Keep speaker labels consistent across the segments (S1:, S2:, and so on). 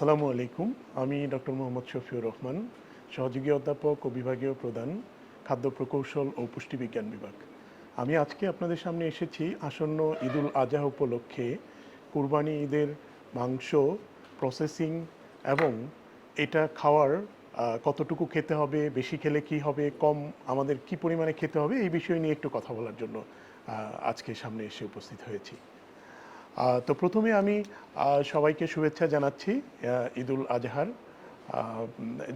S1: আসসালামু আলাইকুম। আমি ডক্টর মোহাম্মদ শফিউর রহমান, সহযোগী অধ্যাপক ও বিভাগীয় প্রধান, খাদ্য প্রকৌশল ও পুষ্টিবিজ্ঞান বিভাগ। আমি আজকে আপনাদের সামনে এসেছি আসন্ন ঈদুল আজহা উপলক্ষে কুরবানি ঈদের মাংস প্রসেসিং এবং এটা খাওয়ার কতটুকু খেতে হবে, বেশি খেলে কি হবে, কম আমাদের কি পরিমাণে খেতে হবে, এই বিষয় নিয়ে একটু কথা বলার জন্য আজকে সামনে এসে উপস্থিত হয়েছি। তো প্রথমে আমি সবাইকে শুভেচ্ছা জানাচ্ছি ঈদুল আজহার।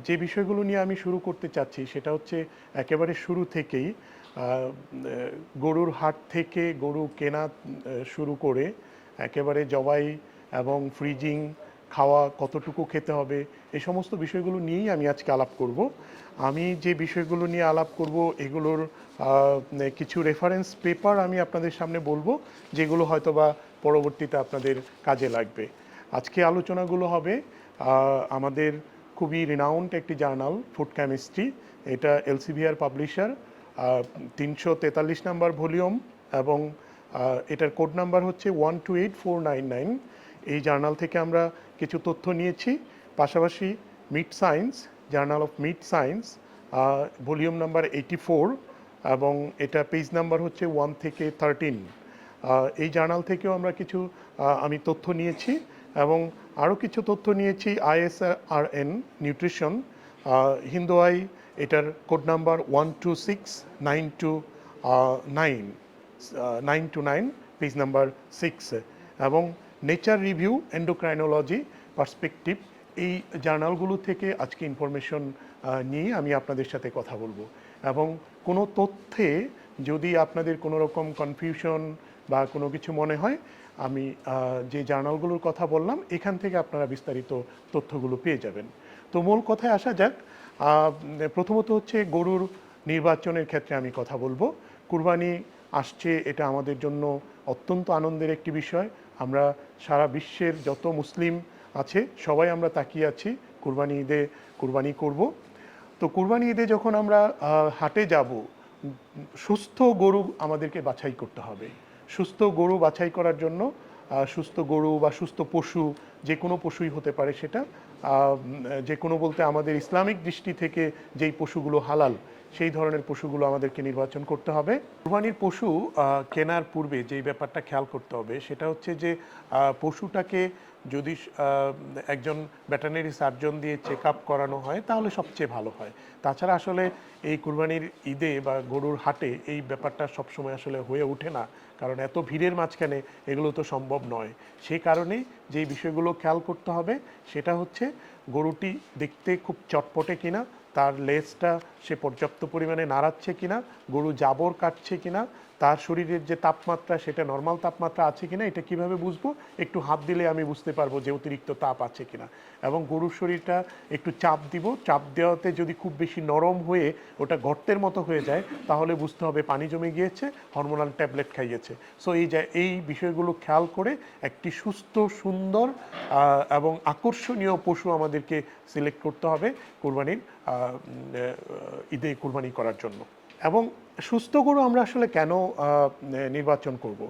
S1: যে বিষয়গুলো নিয়ে আমি শুরু করতে চাচ্ছি সেটা হচ্ছে একেবারে শুরু থেকেই গরুর হাট থেকে গরু কেনা শুরু করে একেবারে জবাই এবং ফ্রিজিং, খাওয়া কতটুকু খেতে হবে এই সমস্ত বিষয়গুলো নিয়েই আমি আজকে আলাপ করব। আমি যে বিষয়গুলো নিয়ে আলাপ করব এগুলোর কিছু রেফারেন্স পেপার আমি আপনাদের সামনে বলব, যেগুলো হয়তোবা পরবর্তীতে আপনাদের কাজে লাগবে। আজকে আলোচনাগুলো হবে আমাদের খুবই রিনাউন্ড একটি জার্নাল ফুড কেমিস্ট্রি এটা এলসিভিআর পাবলিশার তিনশো তেতাল্লিশ নাম্বার ভলিউম এবং এটার কোড নাম্বার হচ্ছে one two eight four nine nine. এই জার্নাল থেকে আমরা কিছু তথ্য নিয়েছি, পাশাপাশি meat science journal of meat science volume number eighty four এবং এটা পেজ নাম্বার হচ্ছে ওয়ান থেকে থার্টিন এই জার্নাল থেকেও আমরা কিছু আমি তথ্য নিয়েছি এবং আরও কিছু তথ্য নিয়েছি আইএসআরএন নিউট্রিশন হিন্দু আই এটার code number one two six nine two nine nine two nine, page number six. এবং নেচার রিভিউ, এন্ডোক্রাইনোলজি পার্সপেক্টিভ, এই জার্নালগুলো থেকে আজকে ইনফরমেশন নিয়ে আমি আপনাদের সাথে কথা বলব। এবং কোনো তথ্যে যদি আপনাদের কোনো রকম কনফিউশন বা কোনো কিছু মনে হয়, আমি যে জার্নালগুলোর কথা বললাম, এখান থেকে আপনারা বিস্তারিত তথ্যগুলো পেয়ে যাবেন। তো মূল কথায় আসা যাক প্রথমত হচ্ছে গরুর নির্বাচনের ক্ষেত্রে আমি কথা বলব। কুরবানি আসছে, এটা আমাদের জন্য অত্যন্ত আনন্দের একটি বিষয়। আমরা সারা বিশ্বের যত মুসলিম আছে, সবাই আমরা তাকিয়ে আছি, কুরবানি ঈদে কুরবানি করব। তো কুরবানি ঈদে যখন আমরা হাটে যাব, সুস্থ গরু আমাদেরকে বাছাই করতে হবে। সুস্থ গরু বাছাই করার জন্য সুস্থ গরু বা সুস্থ পশু যে কোনো পশুই হতে পারে সেটা। যে কোনো বলতে আমাদের ইসলামিক দৃষ্টি থেকে যেই পশুগুলো হালাল সেই ধরনের পশুগুলো আমাদেরকে নির্বাচন করতে হবে। কুরবানির পশু কেনার পূর্বে যেই ব্যাপারটা খেয়াল করতে হবে সেটা হচ্ছে যে পশুটাকে যদি একজন ভেটেরিনারি সার্জন দিয়ে চেক আপ করানো হয় তাহলে সবচেয়ে ভালো হয়। তাছাড়া আসলে এই কুরবানির ঈদে বা গরুর হাটে এই ব্যাপারটা সবসময় আসলে হয়ে ওঠে না। কারণ এত ভিড়ের মাঝখানে এগুলো তো সম্ভব নয়। সেই কারণেই যেই বিষয়গুলো খেয়াল করতে হবে সেটা হচ্ছে গরুটি দেখতে খুব চটপটে কিনা তার লেজটা সে পর্যাপ্ত পরিমাণে নাড়াচ্ছে কিনা গরু জাবর কাটছে কিনা তার শরীরের যে তাপমাত্রা, সেটা নর্মাল তাপমাত্রা আছে কিনা, এটা কীভাবে বুঝব? একটু হাত দিলে আমি বুঝতে পারব যে অতিরিক্ত তাপ আছে কিনা। এবং গরুর শরীরটা একটু চাপ দিব। চাপ দেওয়াতে যদি খুব বেশি নরম হয়ে ওটা গর্তের মতো হয়ে যায়, তাহলে বুঝতে হবে পানি জমে গিয়েছে হরমোনাল ট্যাবলেট খাইয়েছে। সো এই যে, এই বিষয়গুলো খেয়াল করে একটি সুস্থ, সুন্দর এবং আকর্ষণীয় পশু আমাদেরকে সিলেক্ট করতে হবে কোরবানির ঈদে কোরবানি করার জন্য। এবং সুস্থ গরু আমরা আসলে কেন নির্বাচন করব?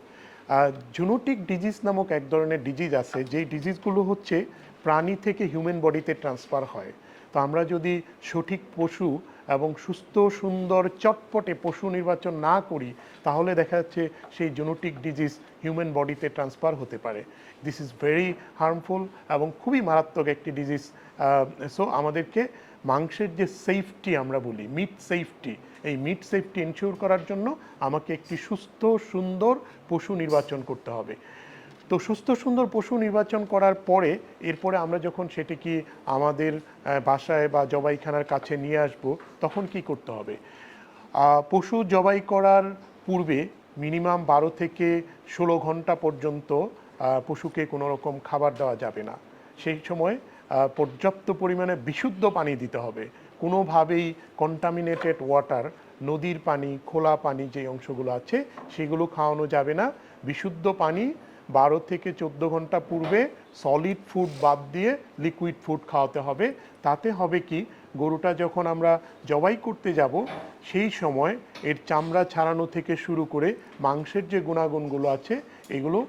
S1: জুনোটিক ডিজিজ নামক এক ধরনের ডিজিজ আছে, যেই ডিজিজগুলো হচ্ছে প্রাণী থেকে হিউম্যান বডিতে ট্রান্সফার হয়। তো আমরা যদি সঠিক পশু এবং সুস্থ, সুন্দর, চটপটে পশু নির্বাচন না করি, তাহলে দেখা যাচ্ছে সেই জেনেটিক ডিজিজ হিউম্যান বডিতে ট্রান্সফার হতে পারে। দিস ইজ ভেরি হার্মফুল এবং খুবই মারাত্মক একটি ডিজিজ সো আমাদেরকে মাংসের যে সেফটি আমরা বলি মিট সেফটি এই মিট সেফটি এনশিওর করার জন্য আমাকে একটি সুস্থ, সুন্দর পশু নির্বাচন করতে হবে। তো সুস্থ, সুন্দর পশু নির্বাচন করার পরে, এরপরে আমরা যখন সেটিকে আমাদের বাসায় বা জবাইখানার কাছে নিয়ে আসব, তখন কি করতে হবে? পশু জবাই করার পূর্বে মিনিমাম বারো থেকে ষোলো ঘণ্টা পর্যন্ত পশুকে কোনো রকম খাবার দেওয়া যাবে না। সেই সময় পর্যাপ্ত পরিমাণে বিশুদ্ধ পানি দিতে হবে। কোনোভাবেই কন্টামিনেটেড ওয়াটার নদীর পানি, খোলা পানি যে অংশগুলো আছে, সেগুলো খাওয়ানো যাবে না। বিশুদ্ধ পানি বারো থেকে চোদ্দ ঘণ্টা পূর্বে সলিড ফুড বাদ দিয়ে লিকুইড ফুড খাওয়াতে হবে। তাতে হবে কি, গরুটা যখন আমরা জবাই করতে যাব, সেই সময় এর চামড়া ছাড়ানো থেকে শুরু করে মাংসের যে গুণাগুণগুলো আছে, এগুলো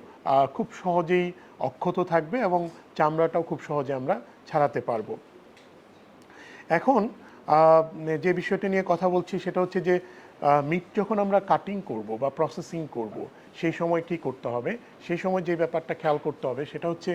S1: খুব সহজেই অক্ষত থাকবে এবং চামড়াটাও খুব সহজে আমরা ছাড়াতে পারব। এখন যে বিষয়টা নিয়ে কথা বলছি সেটা হচ্ছে যে মিট যখন আমরা কাটিং করব বা প্রসেসিং করব, সেই সময় কি করতে হবে? সেই সময় যে ব্যাপারটা খেয়াল করতে হবে সেটা হচ্ছে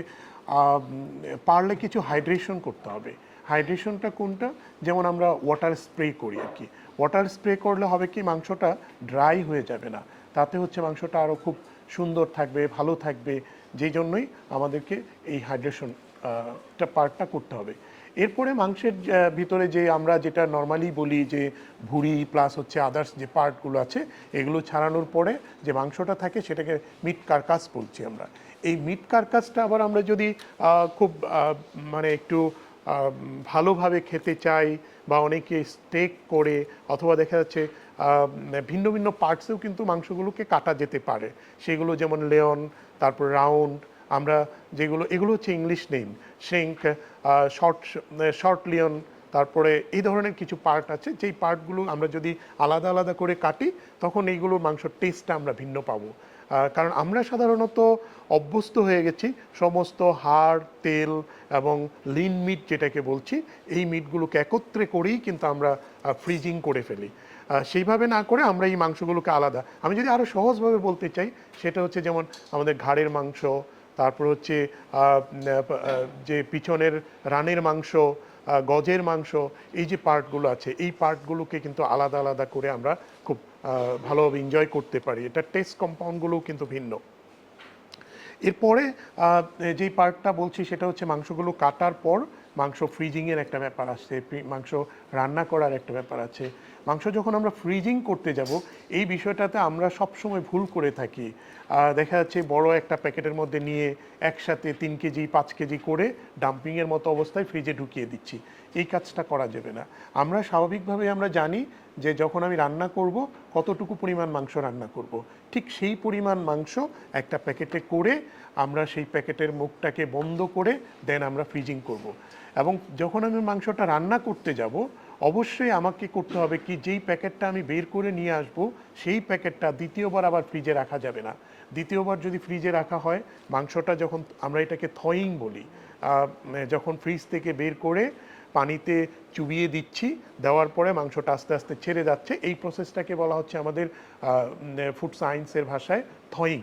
S1: পারলে কিছু হাইড্রেশন করতে হবে। হাইড্রেশনটা কোনটা? যেমন আমরা ওয়াটার স্প্রে করি আর কি। ওয়াটার স্প্রে করলে হবে কি মাংসটা ড্রাই হয়ে যাবে না। তাতে হচ্ছে মাংসটা আরও খুব সুন্দর থাকবে, ভালো থাকবে, যেই জন্যই আমাদেরকে এই হাইড্রেশন পার্টটা করতে হবে। এরপরে মাংসের ভিতরে যে আমরা যেটা নর্মালি বলি যে ভুঁড়ি প্লাস হচ্ছে আদার্স যে পার্টগুলো আছে, এগুলো ছাড়ানোর পরে যে মাংসটা থাকে সেটাকে মিট কার্কাস বলছি আমরা। এই মিট কার্কাসটা আবার আমরা যদি খুব মানে একটু ভালোভাবে খেতে চাই বা অনেকে স্টেক করে অথবা দেখা যাচ্ছে ভিন্ন ভিন্ন পার্টসেও কিন্তু মাংসগুলোকে কাটা যেতে পারে। সেগুলো যেমন লেয়ন, তারপর রাউন্ড, আমরা যেগুলো, এগুলো হচ্ছে English name shank short short loin, তারপরে এই ধরনের কিছু পার্ট আছে, যেই পার্টগুলো আমরা যদি আলাদা আলাদা করে কাটি, তখন এইগুলোর মাংসর টেস্টটা আমরা ভিন্ন পাবো। কারণ আমরা সাধারণত অভ্যস্ত হয়ে গেছি। সমস্ত হাড়, তেল এবং লিন মিট যেটাকে বলছি, এই মিটগুলোকে একত্রে করেই কিন্তু আমরা ফ্রিজিং করে ফেলি। সেইভাবে না করে আমরা এই মাংসগুলোকে আলাদা। আমি যদি আরও সহজভাবে বলতে চাই, সেটা হচ্ছে যেমন আমাদের ঘাড়ের মাংস, তারপর হচ্ছে যে পিছনের রানের মাংস গজের মাংস, এই যে পার্টগুলো আছে, এই পার্টগুলোকে কিন্তু আলাদা আলাদা করে আমরা খুব ভালোভাবে এনজয় করতে পারি। এটা টেস্ট কম্পাউন্ডগুলোও কিন্তু ভিন্ন। এরপরে যে পার্টটা বলছি, সেটা হচ্ছে মাংসগুলো কাটার পর মাংস ফ্রিজিংয়ের একটা ব্যাপার আছে মাংস রান্না করার একটা ব্যাপার আছে। মাংস যখন আমরা ফ্রিজিং করতে যাব, এই বিষয়টাতে আমরা সবসময় ভুল করে থাকি। দেখা যাচ্ছে বড় একটা প্যাকেটের মধ্যে নিয়ে একসাথে তিন কেজি, পাঁচ কেজি করে ডাম্পিংয়ের মতো অবস্থায় ফ্রিজে ঢুকিয়ে দিচ্ছি। এই কাজটা করা যাবে না। আমরা স্বাভাবিকভাবে আমরা জানি যে যখন আমি রান্না করব, কতটুকু পরিমাণ মাংস রান্না করব। ঠিক সেই পরিমাণ মাংস একটা প্যাকেটে করে আমরা সেই প্যাকেটের মুখটাকে বন্ধ করে দেন আমরা ফ্রিজিং করব। এবং যখন আমি মাংসটা রান্না করতে যাব, অবশ্যই আমাকে করতে হবে কি যেই প্যাকেটটা আমি বের করে নিয়ে আসব, সেই প্যাকেটটা দ্বিতীয়বার আবার ফ্রিজে রাখা যাবে না। দ্বিতীয়বার যদি ফ্রিজে রাখা হয়, মাংসটা যখন আমরা এটাকে থয়িং বলি যখন ফ্রিজ থেকে বের করে পানিতে চুবিয়ে দিচ্ছি, দেওয়ার পরে মাংসটা আস্তে আস্তে ছেড়ে যাচ্ছে, এই প্রসেসটাকে বলা হচ্ছে আমাদের ফুড সায়েন্সের ভাষায় থয়িং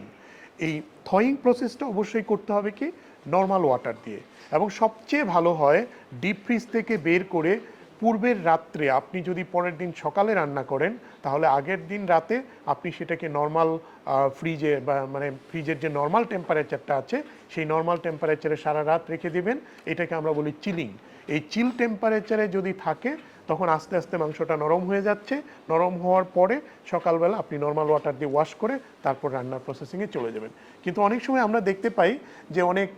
S1: এই থয়িং প্রসেসটা অবশ্যই করতে হবে কি? নর্মাল ওয়াটার দিয়ে। এবং সবচেয়ে ভালো হয় ডিপ ফ্রিজ থেকে বের করে পূর্বের রাত্রে আপনি যদি পরের দিন সকালে রান্না করেন তাহলে আগের দিন রাতে আপনি সেটাকে নর্মাল ফ্রিজে বা মানে ফ্রিজের যে নর্মাল টেম্পারেচারটা আছে, সেই নর্মাল টেম্পারেচারে সারা রাত রেখে দিবেন। এটাকে আমরা বলি চিলিং এই চিল টেম্পারেচারে যদি থাকে, তখন আস্তে আস্তে মাংসটা নরম হয়ে যাচ্ছে। নরম হওয়ার পরে সকালবেলা আপনি নর্মাল ওয়াটার দিয়ে ওয়াশ করে তারপর রান্নার প্রসেসিংয়ে চলে যাবেন। কিন্তু অনেক সময় আমরা দেখতে পাই যে অনেক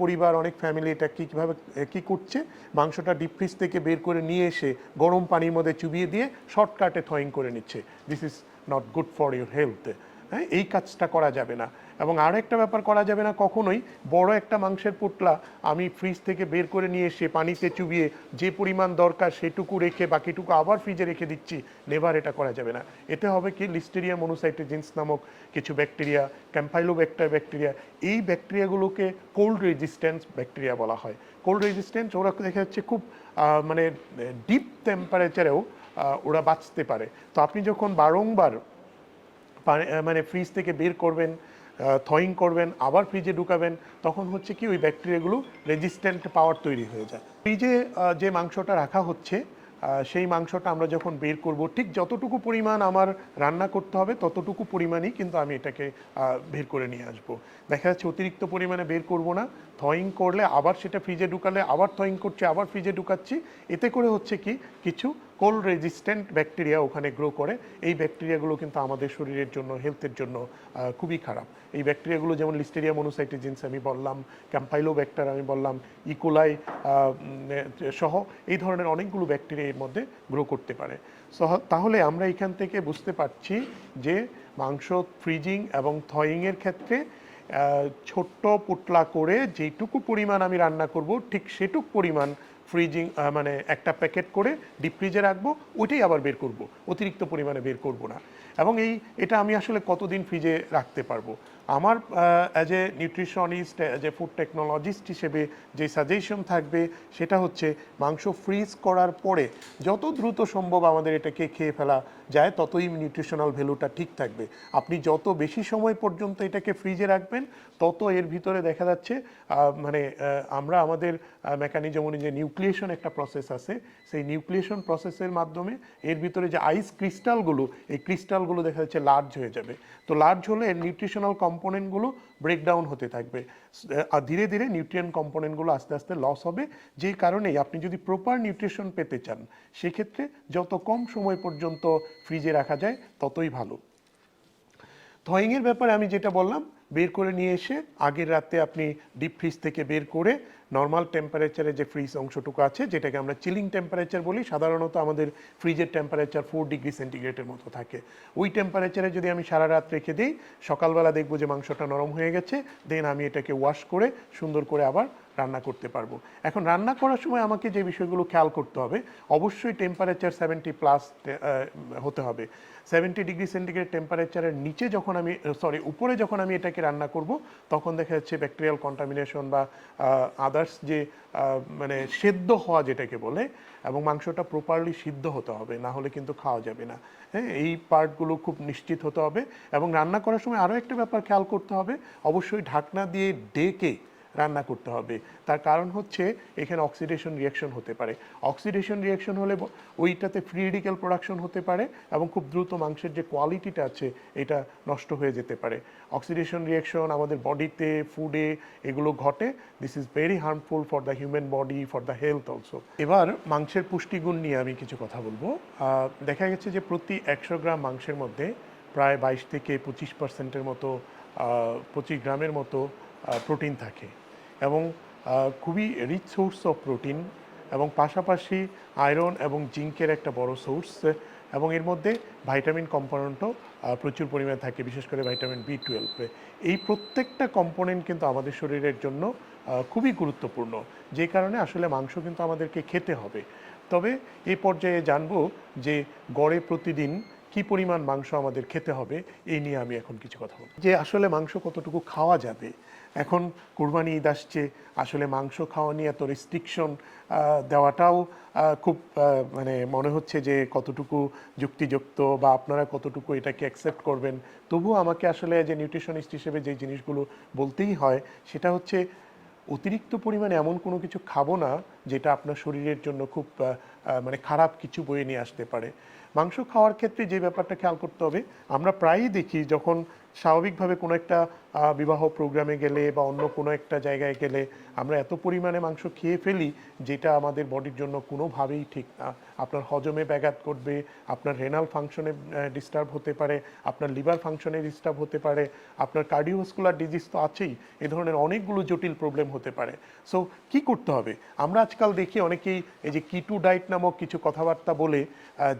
S1: পরিবার, অনেক ফ্যামিলি এটা কী কীভাবে, কী করছে? মাংসটা ডিপ ফ্রিজ থেকে বের করে নিয়ে এসে গরম পানির মধ্যে চুবিয়ে দিয়ে শর্টকাটে থয়িং করে নিচ্ছে। This is not good for your health হ্যাঁ এই কাজটা করা যাবে না। এবং আর একটা ব্যাপার করা যাবে না কখনোই, বড় একটা মাংসের পোটলা আমি ফ্রিজ থেকে বের করে নিয়ে এসে পানিতে চুবিয়ে যে পরিমাণ দরকার সেটুকু রেখে, বাকিটুকু আবার ফ্রিজে রেখে দিচ্ছি নেভার এটা করা যাবে না। এতে হবে কি লিস্টেরিয়া মনোসাইটোজিন্স নামক কিছু ব্যাকটেরিয়া ক্যাম্পাইলোব্যাক্টার ব্যাকটেরিয়া এই ব্যাকটেরিয়াগুলোকে কোল্ড রেজিস্ট্যান্স ব্যাকটেরিয়া বলা হয়। কোল্ড রেজিস্ট্যান্স ওরা দেখা যাচ্ছে খুব মানে ডিপ টেম্পারেচারেও ওরা বাঁচতে পারে। তো আপনি যখন বারংবার মানে ফ্রিজ থেকে বের করবেন থয়িং করবেন, আবার ফ্রিজে ঢুকাবেন, তখন হচ্ছে কি ওই ব্যাকটেরিয়াগুলো রেজিস্ট্যান্ট পাওয়ার তৈরি হয়ে যায়। ফ্রিজে যে মাংসটা রাখা হচ্ছে সেই মাংসটা আমরা যখন বের করব, ঠিক যতটুকু পরিমাণ আমার রান্না করতে হবে, ততটুকু পরিমাণই কিন্তু আমি এটাকে বের করে নিয়ে আসব। দেখা যাচ্ছে অতিরিক্ত পরিমাণে বের করব না থয়িং করলে, আবার সেটা ফ্রিজে ঢুকালে, আবার থয়িং করছি, আবার ফ্রিজে ঢুকাচ্ছি। এতে করে হচ্ছে কি, কিছু কোল্ড রেজিস্ট্যান্ট ব্যাকটেরিয়া ওখানে গ্রো করে। এই ব্যাকটেরিয়াগুলো কিন্তু আমাদের শরীরের জন্য হেলথের জন্য খুবই খারাপ। এই ব্যাকটেরিয়াগুলো যেমন লিস্টেরিয়া মনোসাইটোজিন্স আমি বললাম ক্যাম্পাইলো ব্যাক্টার আমি বললাম ইকোলাই সহ এই ধরনের অনেকগুলো ব্যাকটেরিয়া এর মধ্যে গ্রো করতে পারে। সো তাহলে আমরা এখান থেকে বুঝতে পারছি যে মাংস ফ্রিজিং এবং থয়িংয়ের ক্ষেত্রে ছোট্ট পোটলা করে যেটুকু পরিমাণ আমি রান্না করব, ঠিক সেটুকু পরিমাণ ফ্রিজিং মানে একটা প্যাকেট করে ডিপ ফ্রিজে রাখব, ওইটাই আবার বের করব, অতিরিক্ত পরিমাণে বের করব না। এবং এই, এটা আমি আসলে কতদিন ফ্রিজে রাখতে পারব? আমার as a nutritionist as a food technologist হিসেবে যে সাজেশন থাকবে, সেটা হচ্ছে মাংস ফ্রিজ করার পরে যত দ্রুত সম্ভব আমাদের এটাকে খেয়ে ফেলা যায়, ততই নিউট্রিশনাল ভ্যালুটা ঠিক থাকবে। আপনি যত বেশি সময় পর্যন্ত এটাকে ফ্রিজে রাখবেন, তত এর ভিতরে দেখা যাচ্ছে মানে আমরা আমাদের মেকানিজম অনুযায়ী নিউক্লিয়েশন একটা প্রসেস আছে। সেই নিউক্লিয়েশন প্রসেসের মাধ্যমে এর ভিতরে যে আইস ক্রিস্টালগুলো এই ক্রিস্টালগুলো দেখা যাচ্ছে লার্জ হয়ে যাবে। তো লার্জ হলে এর নিউট্রিশনাল কম্পোনেন্টগুলো ব্রেকডাউন হতে থাকবে। আর ধীরে ধীরে নিউট্রিয়েন্ট কম্পোনেন্টগুলো আস্তে আস্তে লস হবে। যে কারণেই আপনি যদি প্রপার নিউট্রিশন পেতে চান, সেক্ষেত্রে যত কম সময় পর্যন্ত ফ্রিজে রাখা যায়, ততই ভালো। থয়িংয়ের ব্যাপারে আমি যেটা বললাম বের করে নিয়ে এসে আগের রাতে আপনি ডিপ ফ্রিজ থেকে বের করে নর্মাল টেম্পারেচারে যে ফ্রিজ অংশটুকু আছে, যেটাকে আমরা চিলিং টেম্পারেচার বলি, সাধারণত আমাদের ফ্রিজের টেম্পারেচার ফোর ডিগ্রি সেন্টিগ্রেডের মতো থাকে। ওই টেম্পারেচারে যদি আমি সারা রাত রেখে দিই, সকালবেলা দেখব যে মাংসটা নরম হয়ে গেছে দেন আমি এটাকে ওয়াশ করে সুন্দর করে আবার রান্না করতে পারব। এখন রান্না করার সময় আমাকে যে বিষয়গুলো খেয়াল করতে হবে, অবশ্যই টেম্পারেচার সেভেন্টি প্লাস হতে হবে। সেভেন্টি ডিগ্রি সেন্টিগ্রেড টেম্পারেচারের নিচে যখন আমি সরি উপরে যখন আমি এটাকে রান্না করব, তখন দেখা যাচ্ছে ব্যাকটেরিয়াল কন্টামিনেশন বা আদার্স যে মানে সেদ্ধ হওয়া যেটাকে বলে, এবং মাংসটা প্রপারলি সিদ্ধ হতে হবে, না হলে কিন্তু খাওয়া যাবে না। হ্যাঁ এই পার্টগুলো খুব নিশ্চিত হতে হবে, এবং রান্না করার সময় আরও একটা ব্যাপার খেয়াল করতে হবে, অবশ্যই ঢাকনা দিয়ে ডেকে রান্না করতে হবে। তার কারণ হচ্ছে এখানে অক্সিডেশন রিয়াকশন হতে পারে। অক্সিডেশন রিয়াকশন হলে ওইটাতে ফ্রি রেডিক্যাল প্রোডাকশন হতে পারে এবং খুব দ্রুত মাংসের যে কোয়ালিটিটা আছে, এটা নষ্ট হয়ে যেতে পারে। অক্সিডেশন রিয়াকশন আমাদের বডিতে ফুডে এগুলো ঘটে। This is very harmful for the human body for the health also এবার মাংসের পুষ্টিগুণ নিয়ে আমি কিছু কথা বলব। দেখা গেছে যে প্রতি একশো গ্রাম মাংসের মধ্যে প্রায় বাইশ থেকে পঁচিশ পার্সেন্টের মতো পঁচিশ গ্রামের মতো প্রোটিন থাকে। এবং খুবই রিচ সোর্স অফ প্রোটিন এবং পাশাপাশি আয়রন এবং জিঙ্কের একটা বড় সোর্স এবং এর মধ্যে ভাইটামিন কম্পোনেন্টও প্রচুর পরিমাণে থাকে, বিশেষ করে ভাইটামিন বি টুয়েলভ এই প্রত্যেকটা কম্পোনেন্ট কিন্তু আমাদের শরীরের জন্য খুবই গুরুত্বপূর্ণ, যে কারণে আসলে মাংস কিন্তু আমাদেরকে খেতে হবে। তবে এই পর্যায়ে জানব যে গড়ে প্রতিদিন কি পরিমাণ মাংস আমাদের খেতে হবে, এই নিয়ে আমি এখন কিছু কথা বলব। যে আসলে মাংস কতটুকু খাওয়া যাবে এখন কুরবানি ঈদ আসছে, আসলে মাংস খাওয়া নিয়ে এত রেস্ট্রিকশন দেওয়াটাও খুব মানে মনে হচ্ছে যে কতটুকু যুক্তিযুক্ত বা আপনারা কতটুকু এটাকে অ্যাকসেপ্ট করবেন। তবুও আমাকে আসলে যে নিউট্রিশনিস্ট হিসেবে যে জিনিসগুলো বলতেই হয়, সেটা হচ্ছে অতিরিক্ত পরিমাণে এমন কোনো কিছু খাব না, যেটা আপনার শরীরের জন্য খুব মানে খারাপ কিছু বয়ে নিয়ে আসতে পারে। মাংস খাওয়ার ক্ষেত্রে যে ব্যাপারটা খেয়াল করতে হবে, আমরা প্রায়ই দেখি যখন স্বাভাবিকভাবে কোনো একটা বিবাহ প্রোগ্রামে গেলে বা অন্য কোনো একটা জায়গায় গেলে আমরা এত পরিমাণে মাংস খেয়ে ফেলি যেটা আমাদের বডির জন্য কোনোভাবেই ঠিক না। আপনার হজমে ব্যাঘাত করবে আপনার রেনাল ফাংশনে ডিস্টার্ব হতে পারে, আপনার লিভার ফাংশনে ডিস্টার্ব হতে পারে, আপনার কার্ডিওভাস্কুলার ডিজিজ তো আছেই, এ ধরনের অনেকগুলো জটিল প্রবলেম হতে পারে। সো কি করতে হবে? আমরা আজকাল দেখি অনেকেই এই যে কিটু ডায়েট নামক কিছু কথাবার্তা বলে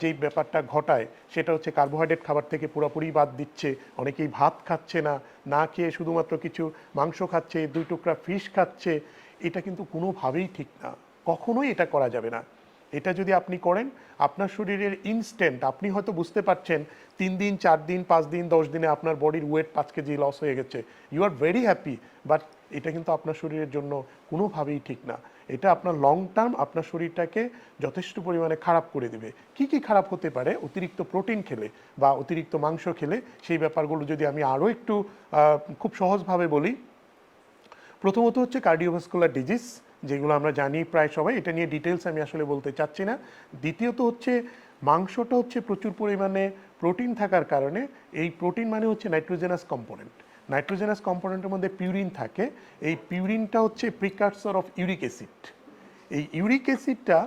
S1: যেই ব্যাপারটা ঘটায়, সেটা হচ্ছে কার্বোহাইড্রেট খাবার থেকে পুরোপুরি বাদ দিচ্ছে, অনেকেই ভাত খাচ্ছে না না খেয়ে শুধুমাত্র কিছু মাংস খাচ্ছে, দুই টুকরা ফিশ খাচ্ছে, এটা কিন্তু কোনোভাবেই ঠিক না। কখনোই এটা করা যাবে না। এটা যদি আপনি করেন, আপনার শরীরের ইনস্ট্যান্ট আপনি হয়তো বুঝতে পারছেন, তিন দিন, চার দিন, পাঁচ দিন, দশ দিনে আপনার বডির ওয়েট পাঁচ কেজি লস হয়ে গেছে। You are very happy but এটা কিন্তু আপনার শরীরের জন্য কোনোভাবেই ঠিক না। এটা আপনার লং টার্ম আপনার শরীরটাকে যথেষ্ট পরিমাণে খারাপ করে দেবে। কি কি খারাপ হতে পারে? অতিরিক্ত প্রোটিন খেলে বা অতিরিক্ত মাংস খেলে সেই ব্যাপারগুলো যদি আমি আরও একটু খুব সহজভাবে বলি। প্রথমত হচ্ছে কার্ডিওভাস্কুলার ডিজিজ যেগুলো আমরা জানি প্রায় সবাই। এটা নিয়ে ডিটেলস আমি আসলে বলতে চাচ্ছি না। দ্বিতীয়ত হচ্ছে মাংসটা হচ্ছে প্রচুর পরিমাণে প্রোটিন থাকার কারণে, এই প্রোটিন মানে হচ্ছে নাইট্রোজেনাস কম্পোনেন্ট নাইট্রোজেনাস কম্পোনেন্টের মধ্যে পিউরিন থাকে। এই পিউরিনটা হচ্ছে প্রিকারসর অফ ইউরিক অ্যাসিড এই ইউরিক অ্যাসিডটা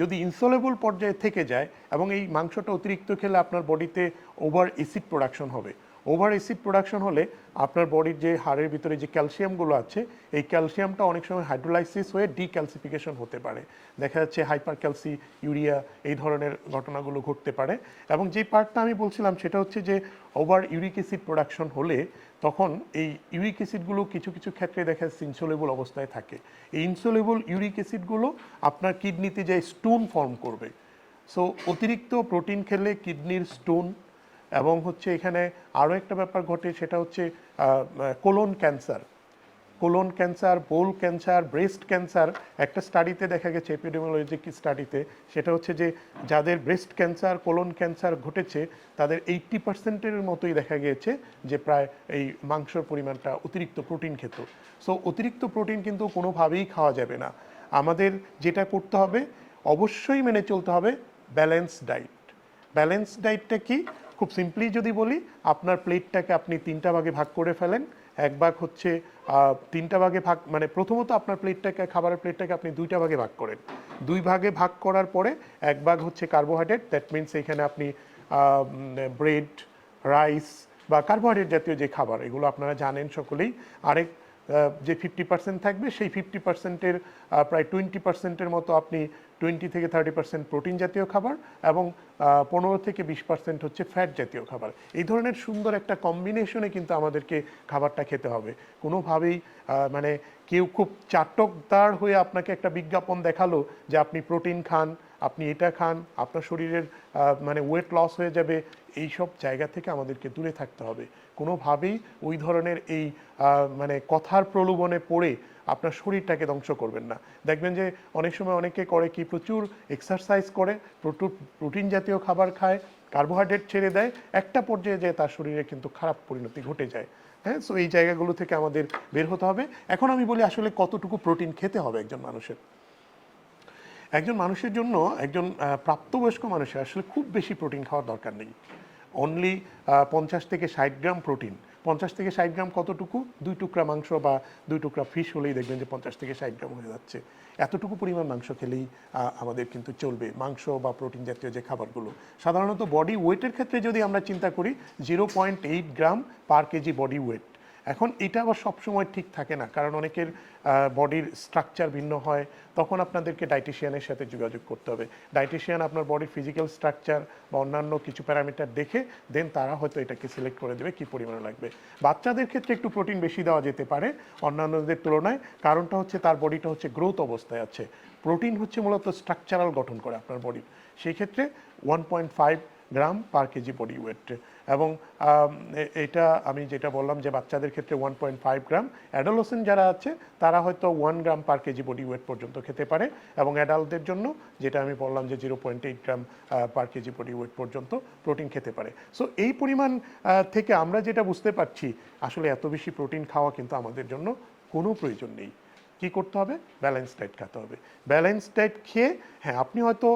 S1: যদি ইনসলেবল পর্যায়ে থেকে যায় এবং এই মাংসটা অতিরিক্ত খেলে আপনার বডিতে ওভার অ্যাসিড প্রোডাকশন হবে। ওভার অ্যাসিড প্রোডাকশন হলে আপনার বডির যে হাড়ের ভিতরে যে ক্যালসিয়ামগুলো আছে, এই ক্যালসিয়ামটা অনেক সময় হাইড্রোলাইসিস হয়ে ডিক্যালসিফিকেশন হতে পারে। দেখা যাচ্ছে হাইপার ক্যালসি ইউরিয়া এই ধরনের ঘটনাগুলো ঘটতে পারে। এবং যে পার্টটা আমি বলছিলাম সেটা হচ্ছে যে ওভার ইউরিক অ্যাসিড প্রোডাকশন হলে তখন এই ইউরিক অ্যাসিডগুলো কিছু কিছু ক্ষেত্রে দেখা যাচ্ছে ইনসোলেবল অবস্থায় থাকে। এই ইনসোলেবল ইউরিক অ্যাসিডগুলো আপনার কিডনিতে যে স্টোন ফর্ম করবে। সো অতিরিক্ত প্রোটিন খেলে কিডনির স্টোন এবং হচ্ছে এখানে আরও একটা ব্যাপার ঘটে, সেটা হচ্ছে colon cancer. Colon cancer, bowel cancer, breast cancer, একটা স্টাডিতে দেখা গেছে এপিডেমিওলজিক স্টাডিতে, সেটা হচ্ছে যে যাদের ব্রেস্ট ক্যান্সার, কোলন ক্যান্সার ঘটেছে, তাদের এইট্টি পার্সেন্টের মতোই দেখা গিয়েছে যে প্রায় এই মাংসর পরিমাণটা অতিরিক্ত প্রোটিন খেত। সো অতিরিক্ত প্রোটিন কিন্তু কোনোভাবেই খাওয়া যাবে না। আমাদের যেটা করতে হবে, অবশ্যই মেনে চলতে হবে ব্যালেন্স ডায়েট। ব্যালেন্স ডায়েটটা কি? খুব সিম্পলি যদি বলি, আপনার প্লেটটাকে আপনি তিনটা ভাগে ভাগ করে ফেলেন। এক ভাগ হচ্ছে তিনটা ভাগে ভাগ মানে প্রথমত আপনার প্লেটটাকে খাবারের প্লেটটাকে আপনি দুইটা ভাগে ভাগ করেন। দুই ভাগে ভাগ করার পরে এক ভাগ হচ্ছে কার্বোহাইড্রেট দ্যাট মিনস এখানে আপনি ব্রেড রাইস বা কার্বোহাইড্রেট জাতীয় যে খাবার, এগুলো আপনারা জানেন সকলেই। আরেক যে ফিফটি পার্সেন্ট থাকবে, সেই ফিফটি পার্সেন্টের প্রায় টোয়েন্টি পার্সেন্টের মতো আপনি টোয়েন্টি থেকে থার্টি পার্সেন্ট প্রোটিন জাতীয় খাবার এবং পনেরো থেকে বিশ পার্সেন্ট হচ্ছে ফ্যাট জাতীয় খাবার। এই ধরনের সুন্দর একটা কম্বিনেশনে কিন্তু আমাদেরকে খাবারটা খেতে হবে। কোনোভাবেই মানে কেউ খুব চাটকদার হয়ে আপনাকে একটা বিজ্ঞাপন দেখাল যে আপনি প্রোটিন খান, আপনি এটা খান, আপনার শরীরের মানে ওয়েট লস হয়ে যাবে এই সব জায়গা থেকে আমাদেরকে দূরে থাকতে হবে। কোনোভাবেই ওই ধরনের এই মানে কথার প্রলোভনে পড়ে আপনার শরীরটাকে ধ্বংস করবেন না। দেখবেন যে অনেক সময় অনেকে করে কি, প্রচুর এক্সারসাইজ করে, প্রচুর প্রোটিন জাতীয় খাবার খায় কার্বোহাইড্রেট ছেড়ে দেয়, একটা পর্যায়ে যে তার শরীরে কিন্তু খারাপ পরিণতি ঘটে যায়। হ্যাঁ সো এই জায়গাগুলো থেকে আমাদের বের হতে হবে। এখন আমি বলি আসলে কতটুকু প্রোটিন খেতে হবে একজন মানুষের। একজন মানুষের জন্য, একজন প্রাপ্তবয়স্ক মানুষের আসলে খুব বেশি প্রোটিন খাওয়ার দরকার নেই। অনলি পঞ্চাশ থেকে ষাট গ্রাম প্রোটিন পঞ্চাশ থেকে ষাট গ্রাম কতটুকু? দুই টুকরা মাংস বা দুই টুকরা ফিশ হলেই দেখবেন যে পঞ্চাশ থেকে ষাট গ্রাম হয়ে যাচ্ছে। এতটুকু পরিমাণ মাংস খেলেই আমাদের কিন্তু চলবে। মাংস বা প্রোটিন জাতীয় যে খাবারগুলো। সাধারণত বডি ওয়েটের ক্ষেত্রে যদি আমরা চিন্তা করি zero point eight gram per kg body weight এখন এটা আবার সবসময় ঠিক থাকে না, কারণ অনেকের বডির স্ট্রাকচার ভিন্ন হয়, তখন আপনাদেরকে ডাইটিশিয়ানের সাথে যোগাযোগ করতে হবে। ডাইটিশিয়ান আপনার বডির ফিজিক্যাল স্ট্রাকচার বা অন্যান্য কিছু প্যারামিটার দেখে দেন তারা হয়তো এটাকে সিলেক্ট করে দেবে কী পরিমাণে লাগবে। বাচ্চাদের ক্ষেত্রে একটু প্রোটিন বেশি দেওয়া যেতে পারে অন্যান্যদের তুলনায়, কারণটা হচ্ছে তার বডিটা হচ্ছে গ্রোথ অবস্থায় আছে। প্রোটিন হচ্ছে মূলত স্ট্রাকচারাল গঠন করে আপনার বডির সেই ক্ষেত্রে one point five gram per kg body weight এবং এটা আমি যেটা বললাম যে বাচ্চাদের ক্ষেত্রে one point five gram. Adolescent যারা আছে, তারা হয়তো one gram per kg body weight পর্যন্ত খেতে পারে। এবং অ্যাডাল্টদের জন্য, যেটা আমি বললাম যে zero point eight gram per kg body weight পর্যন্ত প্রোটিন খেতে পারে। সো এই পরিমাণ থেকে আমরা যেটা বুঝতে পারছি, আসলে এত বেশি প্রোটিন খাওয়া কিন্তু আমাদের জন্য কোনো প্রয়োজন নেই। কি করতে হবে? ব্যালেন্স ডাইট খেতে হবে। ব্যালেন্স ডাইট খেয়ে হ্যাঁ আপনি হয়তো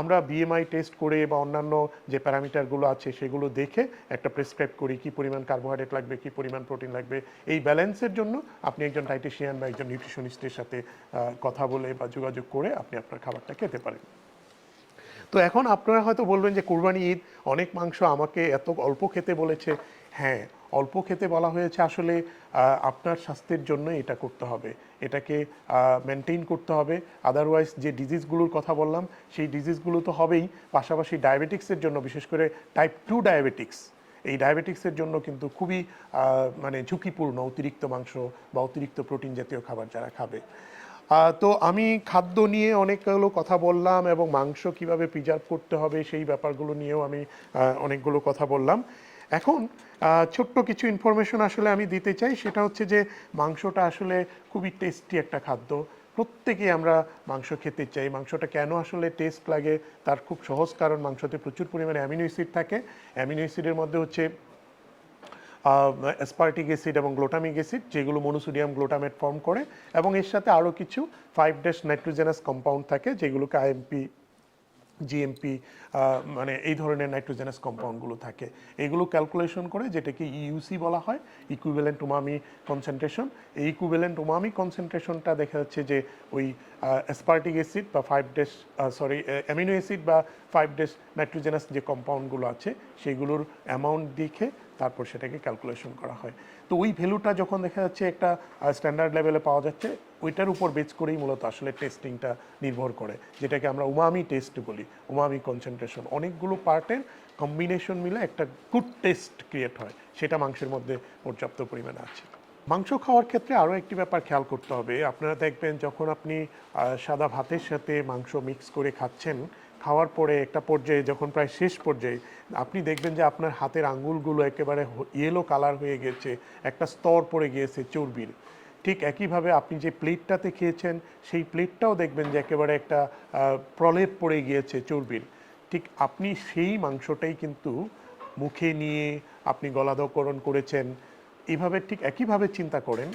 S1: আমরা বিএমআই টেস্ট করে বা অন্যান্য যে প্যারামিটারগুলো আছে সেগুলো দেখে একটা প্রেসক্রাইব করি, কি পরিমাণ কার্বোহাইড্রেট লাগবে, কি পরিমাণ প্রোটিন লাগবে। এই ব্যালেন্সের জন্য আপনি একজন ডাইটিশিয়ান বা একজন নিউট্রিশনিস্টের সাথে কথা বলে বা যোগাযোগ করে আপনি আপনার খাবারটা খেতে পারেন। তো এখন আপনারা হয়তো বলবেন যে, কোরবানি ঈদ, অনেক মাংস আমাকে এত অল্প খেতে বলেছে। হ্যাঁ অল্প খেতে বলা হয়েছে আসলে আপনার স্বাস্থ্যের জন্য এটা করতে হবে। এটাকে মেনটেন করতে হবে। আদারওয়াইজ যে ডিজিজগুলোর কথা বললাম, সেই ডিজিজগুলো তো হবেই। পাশাপাশি ডায়াবেটিক্সের জন্য, বিশেষ করে টাইপ টু ডায়াবেটিক্স এই ডায়াবেটিক্সের জন্য কিন্তু খুবই মানে ঝুঁকিপূর্ণ অতিরিক্ত মাংস বা অতিরিক্ত প্রোটিন জাতীয় খাবার যারা খাবে। তো আমি খাদ্য নিয়ে অনেকগুলো কথা বললাম এবং মাংস কীভাবে প্রিজার্ভ করতে হবে সেই ব্যাপারগুলো নিয়েও আমি অনেকগুলো কথা বললাম। এখন ছোট্ট কিছু ইনফরমেশন আসলে আমি দিতে চাই, সেটা হচ্ছে যে মাংসটা আসলে খুবই টেস্টি একটা খাদ্য। প্রত্যেকেই আমরা মাংস খেতে চাই। মাংসটা কেন আসলে টেস্ট লাগে, তার খুব সহজ কারণ মাংসতে প্রচুর পরিমাণে অ্যামিনো অ্যাসিড থাকে। অ্যামিনো অ্যাসিডের মধ্যে হচ্ছে অ্যাসপার্টিক অ্যাসিড এবং গ্লোটামিক অ্যাসিড যেগুলো মনোসোডিয়াম গ্লোটামেট ফর্ম করে। এবং এর সাথে আরও কিছু ফাইভ ডেস নাইট্রোজেনাস কম্পাউন্ড থাকে, যেগুলোকে আইএমপি জিএমপি মানে এই ধরনের নাইট্রোজেনাস কম্পাউন্ডগুলো থাকে। এগুলো ক্যালকুলেশন করে যেটাকে ইউসি বলা হয় ইকুইভ্যালেন্ট ওমামি কনসেন্ট্রেশন এই ইকুইভ্যালেন্ট ওমামি কনসেন্ট্রেশনটা দেখা যাচ্ছে যে ওই অ্যাসপার্টিক অ্যাসিড বা ফাইভ ডেস সরি অ্যামিনো অ্যাসিড বা ফাইভ ডেস নাইট্রোজেনাস যে কম্পাউন্ডগুলো আছে, সেগুলোর অ্যামাউন্ট দেখে তারপর সেটাকে ক্যালকুলেশন করা হয়। তো ওই ভ্যালুটা যখন দেখা যাচ্ছে একটা স্ট্যান্ডার্ড লেভেলে পাওয়া যাচ্ছে, ওইটার উপর বেচ করেই মূলত আসলে টেস্টিংটা নির্ভর করে, যেটাকে আমরা উমামি টেস্ট বলি উমামি কনসেন্ট্রেশন অনেকগুলো পার্টের কম্বিনেশন মিলে একটা গুড টেস্ট ক্রিয়েট হয়, সেটা মাংসের মধ্যে পর্যাপ্ত পরিমাণে আছে। মাংস খাওয়ার ক্ষেত্রে আরও একটি ব্যাপার খেয়াল করতে হবে। আপনারা দেখবেন যখন আপনি সাদা ভাতের সাথে মাংস মিক্স করে খাচ্ছেন খাওয়ার পরে একটা পর্যায়ে, যখন প্রায় শেষ পর্যায়ে, আপনি দেখবেন যে আপনার হাতের আঙ্গুলগুলো একেবারে ইয়েলো কালার হয়ে গেছে, একটা স্তর পড়ে গিয়েছে চর্বির। ঠিক একইভাবে আপনি যে প্লেটটাতে খেয়েছেন, সেই প্লেটটাও দেখবেন যে একেবারে একটা প্রলেপ পড়ে গিয়েছে চর্বির। ঠিক আপনি সেই মাংসটাই কিন্তু মুখে নিয়ে আপনি গলাধকরণ করেছেন। এভাবে ঠিক একইভাবে চিন্তা করেন,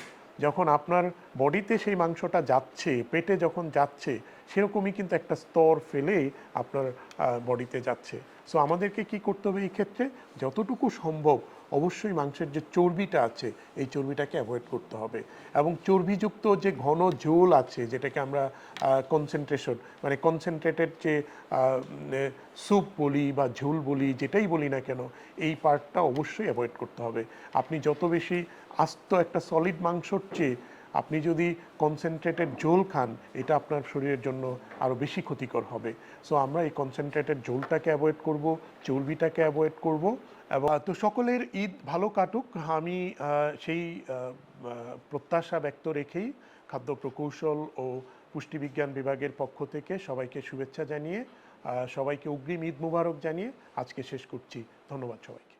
S1: যখন আপনার বডিতে সেই মাংসটা যাচ্ছে, পেটে যখন যাচ্ছে সেরকমই কিন্তু একটা স্তর ফেলে আপনার বডিতে যাচ্ছে। সো আমাদেরকে কি করতে হবে এই ক্ষেত্রে? যতটুকু সম্ভব অবশ্যই মাংসের যে চর্বিটা আছে, এই চর্বিটাকে অ্যাভয়েড করতে হবে। এবং চর্বিযুক্ত যে ঘন ঝোল আছে, যেটাকে আমরা কনসেন্ট্রেশন মানে কনসেন্ট্রেটেড যে স্যুপ বলি বা ঝোল বলি, যেটাই বলি না কেন, এই পার্টটা অবশ্যই অ্যাভয়েড করতে হবে। আপনি যত বেশি আস্ত একটা সলিড মাংসর চেয়ে আপনি যদি কনসেন্ট্রেটেড ঝোল খান, এটা আপনার শরীরের জন্য আরও বেশি ক্ষতিকর হবে। সো আমরা এই কনসেন্ট্রেটেড ঝোলটাকে অ্যাভয়েড করব, চর্বিটাকে অ্যাভয়েড করব এবং তো সকলের ঈদ ভালো কাটুক। আমি সেই প্রত্যাশা ব্যক্ত রেখেই খাদ্য প্রকৌশল ও পুষ্টিবিজ্ঞান বিভাগের পক্ষ থেকে সবাইকে শুভেচ্ছা জানিয়ে সবাইকে অগ্রিম ঈদ মুবারক জানিয়ে আজকে শেষ করছি। ধন্যবাদ সবাইকে।